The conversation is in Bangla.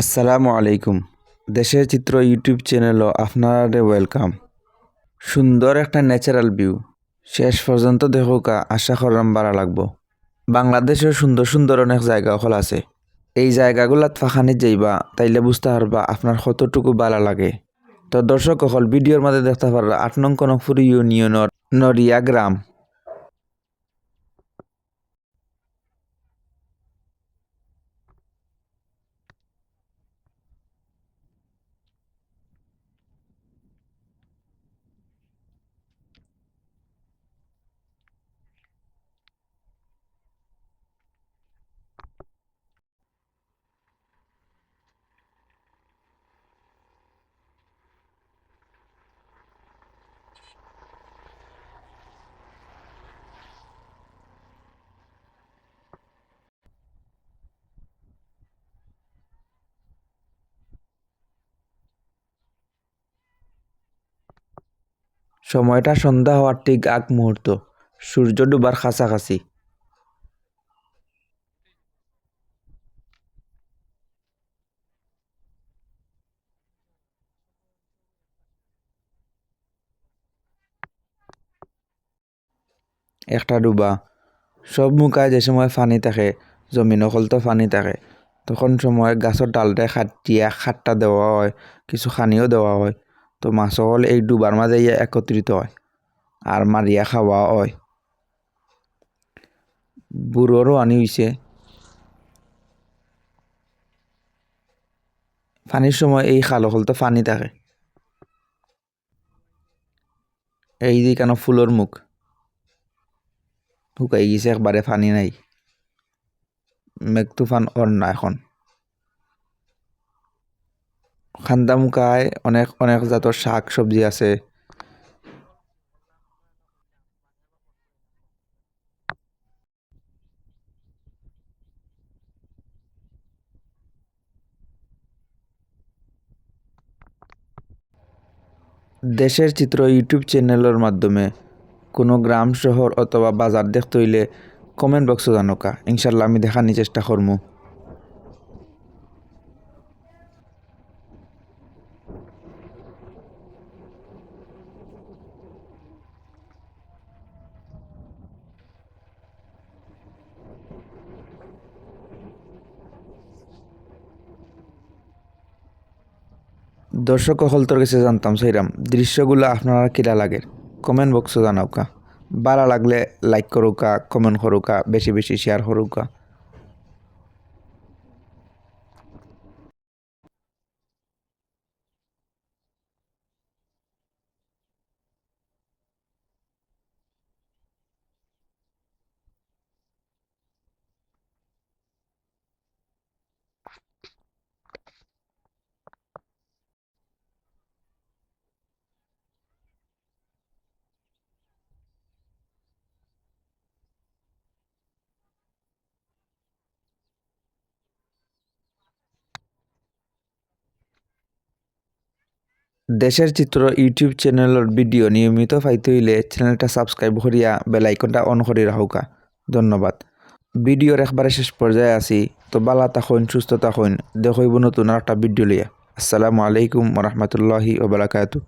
আসসালামু আলাইকুম। দেশের চিত্র ইউটিউব চ্যানেলও আপনারে ওয়েলকাম। সুন্দর একটা ন্যাচারাল ভিউ। শেষ পর্যন্ত দেখোকা আশা করলাম বাড়া লাগবো। বাংলাদেশের সুন্দর সুন্দর অনেক জায়গা হল আছে। এই জায়গাগুলাত ফাঁকানি যাইবা, তাইলে বুঝতে পারবা আপনার কতটুকু ভালো লাগে। তো দর্শক হল ভিডিওর মাঝে দেখতে পারবা আট নং কনকপুর ইউনিয়নের নরিয়া গ্রাম। সময়টা সন্ধ্যা হওয়ার ঠিক আগ মুহূর্ত। সূর্য ডুবার কাছাকাছি একটা ডুবা। সব মুখায় যে সময় পানি থাকে, জমিন অকলতো পানি থাকে। তখন সময় গাছের ডালতে খাটিয়া, খাট্টা দেওয়া হয়, কিছু খানিও দেওয়া হয়। তো মাছ সকল এই ডুবার মাঝে ইয়ে একত্রিত হয় আর মারিয়া খাওয়া হয়। বুড়োরও আনি হইছে পানির সময় এই খাল তো পানি থাকে। এই যে কেন ফুলের মুখ। শুকাই গেছে একবারে পানি নাই। মেঘ তুফান না এখন। খান্দামুকায় অনেক অনেক জাতর শাক সবজি আছে। দেশের চিত্র ইউটিউব চ্যানেলের মাধ্যমে কোনো গ্রাম, শহর অথবা বাজার দেখতে হইলে কমেন্ট বক্সে জানোকা। ইনশাল্লাহ আমি দেখানি চেষ্টা করমু। দর্শক হল তোর কাছে জানতাম, সেইরাম। দৃশ্যগুলো আপনারা কিরা লাগে? কমেন্ট বক্সে জানাওকা ভালো লাগলে লাইক করুকা কমেন্ট করুকা বেশি বেশি শেয়ার করুকা দেশের চিত্র ইউটিউব চ্যানেলের ভিডিও নিয়মিত পাইতে হইলে চ্যানেলটা সাবস্ক্রাইব করিয়া বেলাইকনটা অন করি রাখুকা। ধন্যবাদ। ভিডিওর একবারে শেষ পর্যায়ে আছি, তো বালা থাকুন, সুস্থ হইন দেখইব নতুন আর একটা ভিডিও লিয়া আসসালামু আলাইকুম রহমতুল্লাহি ওবরাকাতু